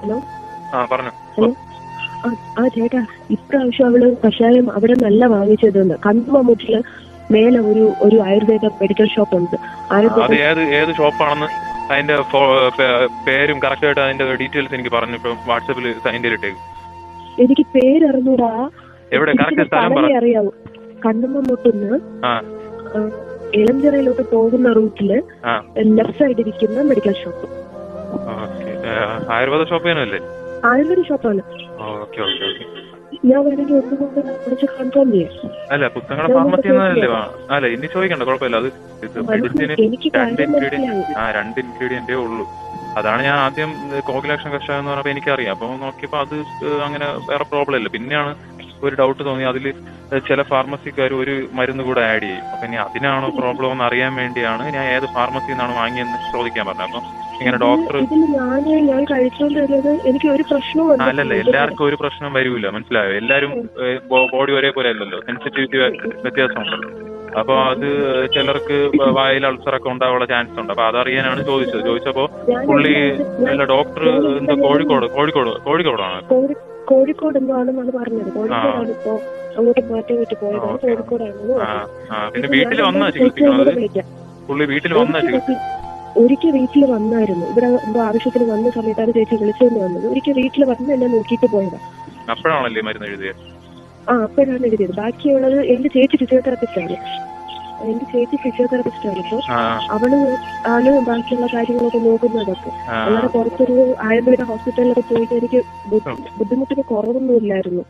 Hello? ആ പറഞ്ഞു. Hello? ആ ചേട്ടാ ഇപ്രാവശ്യം അവൾ കഷായം അവിടെ നല്ല വാങ്ങിച്ചതെന്ന് കണ്ടുമമ്മൂട്ടിൽ മേലെ ഒരു ഒരു ആയുർവേദ മെഡിക്കൽ ഷോപ്പ് ഉണ്ട്. അത് ഏത് ഏത് ഷോപ്പാണെന്ന് അതിന്റെ പേരും കറക്റ്റ് ആയിട്ട് അതിന്റെ ഡീറ്റെയിൽസ് എനിക്ക് പറഞ്ഞു. ഇപ്പൊ വാട്സാപ്പിൽ അതിന്റെ ഇട്ടേക്ക് എനിക്ക് പേരറിഞ്ഞൂടാ. എവിടെ? കറക്റ്റ് സ്ഥലം അറിയാവൂ. കണ്ടുമമ്മൂട്ടിന്ന് ആ. ഇളഞ്ചിറയിലോട്ട് പോകുന്ന റൂട്ടിൽ ലെഫ്റ്റ് സൈഡ് ഇരിക്കുന്ന മെഡിക്കൽ ഷോപ്പ് ആയുർവേദ ഷോപ്പ് അല്ലേ ആയുർവേദ ഷോപ്പാണ് ഓക്കെ ഓക്കെ ഓക്കെ ഞാൻ വേണമെങ്കിൽ ഒന്നും കൊണ്ട് വിളിച്ച് കൺഫേം ചെയ്യാം. അല്ല പുസ്തകങ്ങളുടെ ഫാർമസി എന്നല്ലേ അല്ല ഇനി ചോദിക്കണ്ട കുഴപ്പമില്ല. അത് മെഡിസിന് രണ്ട് ഇൻഗ്രീഡിയന്റ് ആ രണ്ട് ഇൻഗ്രീഡിയന്റേ ഉള്ളൂ. അതാണ് ഞാൻ ആദ്യം കോകിലാക്ഷൻ കഷായം എന്ന് പറഞ്ഞപ്പോൾ എനിക്കറിയാം. അപ്പോൾ നോക്കിയപ്പോൾ അത് അങ്ങനെ വേറെ പ്രോബ്ലം ഇല്ല. പിന്നെയാണ് ഒരു ഡൗട്ട് തോന്നി. അതിൽ ചില ഫാർമസിക്കാർ ഒരു മരുന്ന് കൂടെ ആഡ് ചെയ്യും. അപ്പൊ ഇനി അതിനാണോ പ്രോബ്ലം എന്ന് അറിയാൻ വേണ്ടിയാണ് ഞാൻ ഏത് ഫാർമസിയിൽ നിന്നാണ് വാങ്ങിയെന്ന് ചോദിക്കാൻ പറഞ്ഞത്. അപ്പം ഇങ്ങനെ ഡോക്ടർ അല്ലല്ല എല്ലാവർക്കും ഒരു പ്രശ്നം വരൂല. മനസ്സിലായോ? എല്ലാരും ബോഡി ഒരേപോലെ അല്ലല്ലോ. സെൻസിറ്റിവിറ്റി വ്യത്യാസമുണ്ടല്ലോ അപ്പൊ അത് ചിലർക്ക് വായിൽ അൾസർ ഒക്കെ ഉണ്ടാവാനുള്ള ചാൻസ് ഉണ്ട്. അപ്പൊ അതറിയാനാണ് ചോദിച്ചത്. ചോദിച്ചപ്പോ പുള്ളി അല്ല ഡോക്ടർ എന്താ കോഴിക്കോട് കോഴിക്കോട് കോഴിക്കോടാണ്? കോഴി- കോഴിക്കോട് എന്തോ ആണെന്നാണ് പറഞ്ഞത്. കോഴിക്കോടാണ് ഇപ്പോ അങ്ങോട്ട് മാറ്റി വിട്ട് പോയത്. കോഴിക്കോടാണ്. കോഴിക്കോടാണെന്ന് പറഞ്ഞു. വീട്ടിൽ പുള്ളി വീട്ടിൽ ഒരിക്കൽ വീട്ടിൽ വന്നായിരുന്നു. ഇവിടെ എന്തോ ആവശ്യത്തിന് വന്ന സമയത്താണ് ചേച്ചി വിളിച്ചുകൊണ്ട് വന്നത്. ഒരിക്കൽ വീട്ടിൽ വന്ന് എന്നെ നോക്കിയിട്ട് പോയതാ. അപ്പോഴാണല്ലേ മരുന്ന് എഴുതിയത്? ആ അപ്പോഴാണ് എഴുതിയത്. ബാക്കിയുള്ളത് എന്റെ ചേച്ചി ഫിസിയോതെറാപ്പിസ്റ്റ് ആണ് എന്റെ ചേച്ചി ഫിസിയോതെറാപ്പിസ്റ്റ് ആണ് ഇപ്പൊ ആ. അവൾ ആണ് ബാക്കിയുള്ള കാര്യങ്ങളൊക്കെ നോക്കുന്നതൊക്കെ. അല്ലാതെ പുറത്തൊരു ആയുർവേദ ഹോസ്പിറ്റലിലൊക്കെ പോയിട്ട് എനിക്ക് ബുദ്ധിമുട്ടൊക്കെ കുറവൊന്നും ഇല്ലായിരുന്നു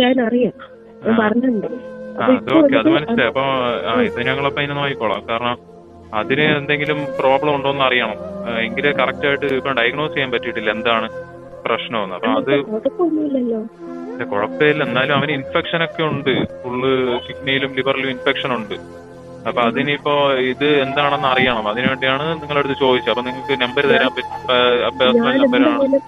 ഞാൻ അറിയാം ഞാൻ പറഞ്ഞിട്ടുണ്ട്. അത് മനസ്സിലായി. അപ്പൊ ഇത് ഞങ്ങളപ്പോ അതിനെ നോക്കിക്കോളാം. കാരണം അതിന് എന്തെങ്കിലും പ്രോബ്ലം ഉണ്ടോ എന്ന് അറിയണം എങ്കിലേ കറക്റ്റ് ആയിട്ട് ഇപ്പൊ ഡയഗ്നോസ് ചെയ്യാൻ പറ്റിയിട്ടില്ല. എന്താണ് പ്രശ്നമെന്ന്. അപ്പൊ അത് ഇല്ല, കുഴപ്പമില്ല. എന്നാലും അവന് ഇൻഫെക്ഷൻ ഒക്കെ ഉണ്ട്. ഫുള്ള് കിഡ്നിയിലും ലിവറിലും ഇൻഫെക്ഷൻ ഉണ്ട്. അപ്പൊ അതിനിപ്പോ ഇത് എന്താണെന്ന് അറിയണം. അതിനുവേണ്ടിയാണ് നിങ്ങളടുത്ത് ചോദിച്ചത്. അപ്പൊ നിങ്ങൾക്ക് നമ്പർ തരാൻ പറ്റും നമ്പറാണ്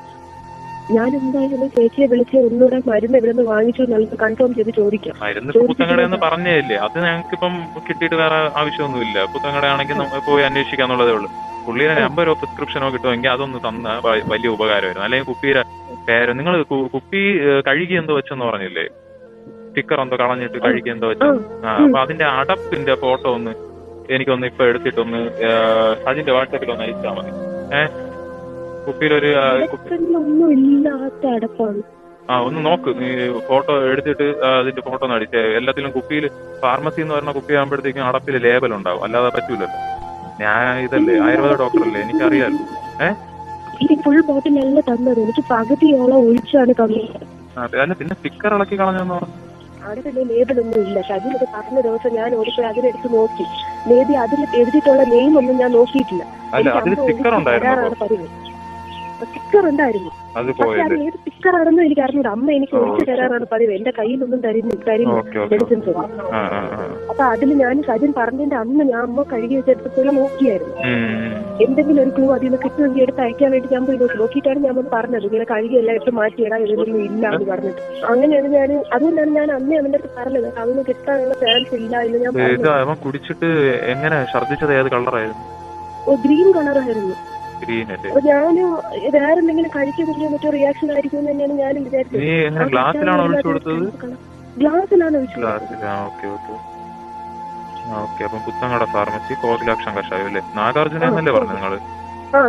ഞാൻ എന്തായാലും ചേച്ചിയെ വിളിച്ച് ഒന്നുകൂടെ മരുന്ന് ഇവിടെ നിന്ന് വാങ്ങിച്ചു എന്നുള്ളത് കൺഫേം ചെയ്ത് ചോദിക്കാം. മരുന്ന് പറഞ്ഞതല്ലേ അത് ഞങ്ങൾക്ക് ഇപ്പം കിട്ടിയിട്ട് വേറെ ആവശ്യമൊന്നുമില്ല. പുത്തങ്കട ആണെങ്കിൽ നമുക്ക് പോയി അന്വേഷിക്കാന്നുള്ളതേ ഉള്ളൂ. പുള്ളിയുടെ നമ്പറോ പ്രിസ്ക്രിപ്ഷനോ കിട്ടുമെങ്കിൽ അതൊന്ന് തന്ന വലിയ ഉപകാരമായിരുന്നു. അല്ലെങ്കിൽ കുപ്പിയുടെ പേര്. നിങ്ങൾ കുപ്പി കഴുകി എന്തോ വെച്ചെന്ന് പറഞ്ഞില്ലേ? സ്റ്റിക്കർ എന്തോ കളഞ്ഞിട്ട് കഴുകി എന്തോ വെച്ചു ആ അപ്പൊ അതിന്റെ അടപ്പിന്റെ ഫോട്ടോ ഒന്ന് എനിക്കൊന്ന് ഇപ്പൊ എടുത്തിട്ടൊന്ന് അതിന്റെ വാട്സപ്പിൽ ഒന്ന് അയച്ചാൽ മതി. ഏഹ് കുപ്പിയിലൊരു ആ ഒന്ന് നോക്ക്. നീ ഫോട്ടോ എടുത്തിട്ട് അതിന്റെ ഫോട്ടോ ഒന്ന് അടിച്ചേ. എല്ലാത്തിലും കുപ്പിയിൽ ഫാർമസി എന്ന് പറഞ്ഞ കുപ്പി ആകുമ്പോഴത്തേക്കും അടപ്പിൽ ലേബൽ ഉണ്ടാവും. അല്ലാതെ പറ്റൂലല്ലോ. ഞാൻ ഇതല്ലേ ആയുർവേദ ഡോക്ടറല്ലേ എനിക്കറിയാലോ. ഏഹ് ഈ ഫുൾ ബോട്ടിൽ ബോട്ടിലല്ല തന്നത്. എനിക്ക് പകുതിയോളം ഒഴിച്ചാണ് തന്നത്. അല്ല പിന്നെ സ്റ്റിക്കർ ഇളക്കി കളഞ്ഞെന്ന് പറഞ്ഞു. അവിടെ ലേബിൾ ഒന്നും ഇല്ല. ഷജിനത് പറഞ്ഞ ദിവസം ഞാൻ ഓടിപ്പോയി അതിനെടുത്ത് നോക്കി. മേബി അതിൽ എഴുതിയിട്ടുള്ള നെയിം ഒന്നും ഞാൻ നോക്കിയിട്ടില്ല. അല്ല സ്റ്റിക്കർ ഉണ്ടായിരുന്നു. സ്റ്റിക്കർ ഉണ്ടായിരുന്നു. പക്ഷെ അത് ഏത് സ്റ്റിക്കർ ആണെന്ന് എനിക്ക് അറിഞ്ഞൂട. അമ്മ എനിക്ക് ഒഴിച്ചു തരാറാണ് പതിവ്. എന്റെ കയ്യിലൊന്നും തരുന്നു തരുന്നു മെഡിസിൻസ് ഒന്നും. അപ്പൊ അതിൽ ഞാൻ സജിൻ പറഞ്ഞതിന്റെ അന്ന് ഞാൻ അമ്മ കഴുകി വെച്ചെടുത്ത് പോയി നോക്കിയായിരുന്നു. എന്തെങ്കിലും ഒരു ക്ലൂ അതിൽ നിന്ന് കിട്ടുമെങ്കിൽ എടുത്ത് അയക്കാൻ വേണ്ടി ഞാൻ പോയി നോക്കി. നോക്കിയിട്ടാണ് ഞാൻ അമ്മ പറഞ്ഞത്. ഇങ്ങനെ കഴുകിയെല്ലാം എടുത്ത് മാറ്റിയിടാൻ എഴുതുന്നു ഇല്ല എന്ന് പറഞ്ഞിട്ട്. അങ്ങനെയാണ് ഞാൻ അതുകൊണ്ടാണ് ഞാൻ അന്നേ അവന്റെ അടുത്ത് പറഞ്ഞത്. അതൊന്നും കിട്ടാനുള്ള ചാൻസ് ഇല്ല എന്ന് ഞാൻ കുടിച്ചിട്ട് എങ്ങനെ? ഛർദ്ദിച്ചത് ഏത് കളറായിരുന്നു ഗ്രീൻ കളറായിരുന്നു അപ്പൊ ഞാൻ വേറെ എന്തെങ്കിലും കഴിക്കുന്നില്ല മറ്റോ റിയാക്ഷൻ ആയിരിക്കും എന്ന് തന്നെയാണ് ഞാനും വിചാരിച്ചത് നീ എങ്ങനെ ഗ്ലാസ്സിലാണോ ഓക്കെ അപ്പം പുത്തങ്ങട ഫാർമസി കോകിലാക്ഷം കഷായം അല്ലേ? നാഗാർജുന എന്നല്ലേ പറഞ്ഞു നിങ്ങൾ?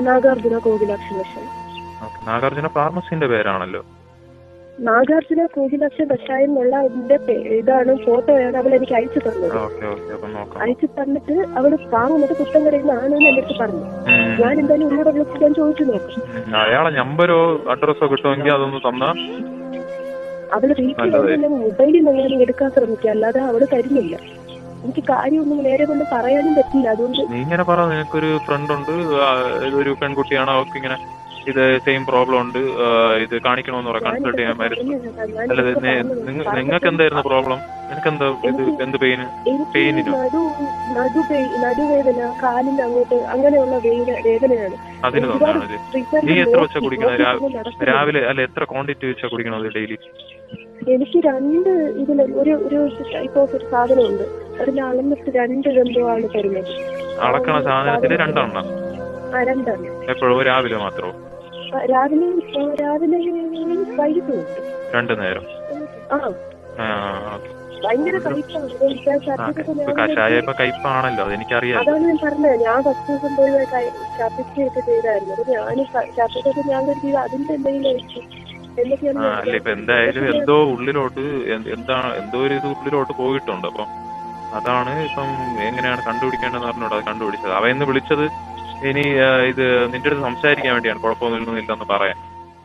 നാഗാർജുന കോകിലാക്ഷൻ കഷായം. ഓക്കെ നാഗാർജുന ഫാർമസിന്റെ പേരാണല്ലോ. നാഗാർജുന കോകിലാക്ഷൻ കഷായം എന്നുള്ള ഇതിന്റെ ഇതാണ് ഫോട്ടോയാണ് അവൾ എനിക്ക് അയച്ചു തന്നത്. അയച്ചു തന്നിട്ട് അവൾ വാങ്ങുന്നത് കുറ്റം നിന്നാണ് എന്ന് എന്റെ അടുത്ത് പറഞ്ഞു. ഞാൻ എന്തായാലും ഒന്നുകൂടെ വിളിച്ച് ഞാൻ ചോദിച്ചു നോക്കും. അയാളെ നമ്പരോ അഡ്രസ്സോ കിട്ടുമെങ്കിൽ അതൊന്ന് തന്നാ അവൾ വീട്ടിൽ മൊബൈലിൽ നിന്ന് എടുക്കാൻ ശ്രമിക്കുക അല്ലാതെ അവൾ തരുന്നില്ല. എനിക്ക് കാര്യമൊന്നും നേരെ കൊണ്ട് പറയാനും പറ്റില്ല അതുകൊണ്ട് നീ ഇങ്ങനെ പറ നിനക്കൊരു ഫ്രണ്ട് ഉണ്ട് ഒരു പെൺകുട്ടിയാണ് അവർക്ക് ഇങ്ങനെ ഇത് സെയിം പ്രോബ്ലം ഉണ്ട്. ഇത് കാണിക്കണമെന്ന് പറയാം കൺസൾട്ട് ചെയ്യാൻ മരുന്ന് അല്ല നിങ്ങൾക്ക് എന്തായിരുന്നു പ്രോബ്ലം നിനക്ക് എന്താ ഇത് എന്ത് പെയിന് എനിക്ക് പെയിനിനോ? നടുവേദന കാലിന് അങ്ങോട്ട് അങ്ങനെയുള്ള വേദനയാണ്. അതിന് തോന്നാണ് നീ എത്ര വെച്ചാ കുടിക്കണത് രാവിലെ അല്ല എത്ര ക്വാണ്ടിറ്റി വെച്ചാ കുടിക്കണത് ഡെയിലി എനിക്ക് രണ്ട് ഇതിൽ ഒരു ഒരു ടൈപ്പ് ഓഫ് ഒരു സാധനമുണ്ട്. അതിൽ അളന്നിട്ട് രണ്ട് ആണ് തരുന്നത്. അളക്കണ സാധനത്തിന് രണ്ടെണ്ണം. എപ്പോഴും രാവിലെ മാത്രമോ രാവിലെ രാവിലെ വൈകിട്ട്. രണ്ടു നേരം. കഷായ ഇപ്പൊ കയ്പാണല്ലോ അതെനിക്കറിയാം. അതാണ് ഞാൻ പറഞ്ഞത്. ഞാൻ ഫസ്റ്റ് ദിവസം പോയി ഛർദിക്കുകയൊക്കെ ചെയ്തായിരുന്നു. അപ്പൊ ഞാൻ ഞാൻ അതിന്റെ എന്തെങ്കിലും ആയിരിക്കും അല്ല ഇപ്പൊ എന്തായാലും എന്തോ ഉള്ളിലോട്ട് എന്താ എന്താണ് എന്തോ ഒരു ഇത് ഉള്ളിലോട്ട് പോയിട്ടുണ്ട്. അപ്പം അതാണ് ഇപ്പം എങ്ങനെയാണ് കണ്ടുപിടിക്കേണ്ടതെന്ന് പറഞ്ഞോട് അത് കണ്ടുപിടിച്ചത്. അവ ഇന്ന് വിളിച്ചത് ഇനി ഇത് നിന്റെ അടുത്ത് സംസാരിക്കാൻ വേണ്ടിയാണ് കുഴപ്പമൊന്നും കുഴപ്പമൊന്നുമില്ലെന്ന് പറയാൻ.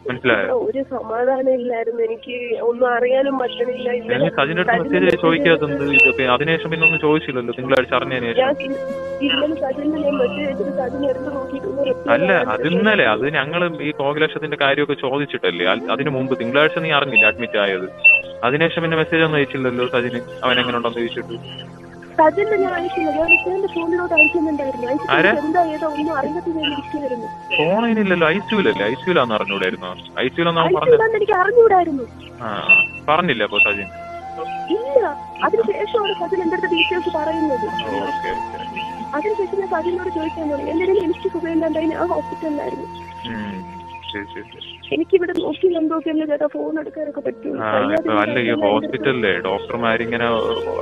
മനസ്സിലായോ? ഒരു സമാധാനം ഇല്ലായിരുന്നു. എനിക്ക് ഒന്നും അറിയാനും പറ്റണില്ല. ഇന്നലെ സജിന്റെ അടുത്ത് മെസ്സേജ് ചോദിക്കാത്തത് ഇത് അതിനുശേഷം പിന്നെ ഒന്നും ചോദിച്ചില്ലല്ലോ തിങ്കളാഴ്ച അറിഞ്ഞതിന് ശേഷം. അല്ല അത് ഇന്നലെ അത് ഞങ്ങൾ ഈ കോകിലക്ഷത്തിന്റെ കാര്യമൊക്കെ ചോദിച്ചിട്ടല്ലേ? അതിനു അതിന് മുമ്പ് തിങ്കളാഴ്ച നീ അറിഞ്ഞില്ല അഡ്മിറ്റ് ആയത്? അതിനുശേഷം പിന്നെ മെസ്സേജ് ഒന്നും അയച്ചില്ലല്ലോ സജിന്? അവൻ എങ്ങനെ ഉണ്ടെന്ന് ചോദിച്ചിട്ട്? സജിന് ഞാൻ അയച്ചില്ല. ഞാൻ എന്റെ ഫോണിലോട്ട് അയക്കുന്നുണ്ടായിരുന്നു. ആരെ? അയച്ചിട്ട് എന്താ ഏതോ ഒന്നും അറിയാത്ത ഞാൻ ഇരിക്കുമായിരുന്നു ഫോണിനില്ലല്ലോ ഐ സിയുലല്ലേ ഐ സിയുലാന്ന് അറിഞ്ഞൂടായിരുന്നു. ഐ സിയുലെന്ന് അവൻ പറഞ്ഞത് അയച്ചില്ലെന്ന് എനിക്ക് അറിഞ്ഞൂടായിരുന്നു. ആ ആ. പറഞ്ഞില്ല അപ്പൊ സജിൻ? ഇല്ല. അതിനുശേഷമാണ് സജിൻ എന്റെ അടുത്ത് ഡീറ്റെയിൽസ് പറയുന്നത്. ഓക്കെ അതിനുശേഷം ഞാൻ സജിനോട് ചോദിക്കാൻ തുടങ്ങി എന്തെങ്കിലും എനിക്ക് സുഖമില്ലാണ്ടായി? ഞാൻ ഹോസ്പിറ്റലിലായിരുന്നു. എനിക്കിവിടെ നോക്കി കണ്ടോക്കിയല്ലേ ചേട്ടാ ഫോൺ എടുക്കാനൊക്കെ പറ്റും. അല്ല ഈ ഹോസ്പിറ്റലിലെ ഡോക്ടർമാരിങ്ങനെ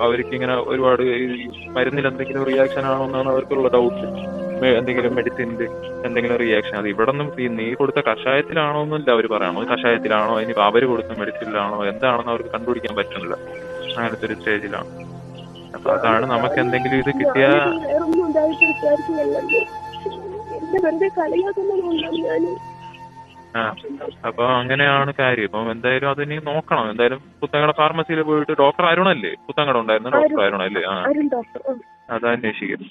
അവർക്ക് ഇങ്ങനെ ഒരുപാട് മരുന്നിൽ എന്തെങ്കിലും റിയാക്ഷൻ ആണോ എന്നാണ് അവർക്കുള്ള ഡൗട്ട് എന്തെങ്കിലും മെഡിസിനിൽ എന്തെങ്കിലും റിയാക്ഷൻ അത് ഇവിടെ നിന്നും ഈ നീ കൊടുത്ത കഷായത്തിലാണോ എന്നല്ല അവർ പറയണോ കഷായത്തിലാണോ? ഇനി അവർ കൊടുത്ത മെഡിസിനിലാണോ എന്താണെന്ന് അവർക്ക് കണ്ടുപിടിക്കാൻ പറ്റുന്നില്ല. അങ്ങനത്തെ ഒരു സ്റ്റേജിലാണ് അപ്പൊ അതാണ് നമുക്ക് എന്തെങ്കിലും ഇത് കിട്ടിയ വെറുതെ കളിയാക്കുന്നതുകൊണ്ടാണ് ഞാൻ ആ അപ്പൊ അങ്ങനെയാണ് കാര്യം. ഇപ്പൊ എന്തായാലും അത് ഇനി നോക്കണം. എന്തായാലും പുത്തങ്ങട ഫാർമസിയിൽ പോയിട്ട് ഡോക്ടർ അരുണല്ലേ? പുത്തങ്ങട ഉണ്ടായിരുന്ന ഡോക്ടർ അരുണല്ലേ? ആ. അരുൺ ഡോക്ടർ അത് അന്വേഷിക്കും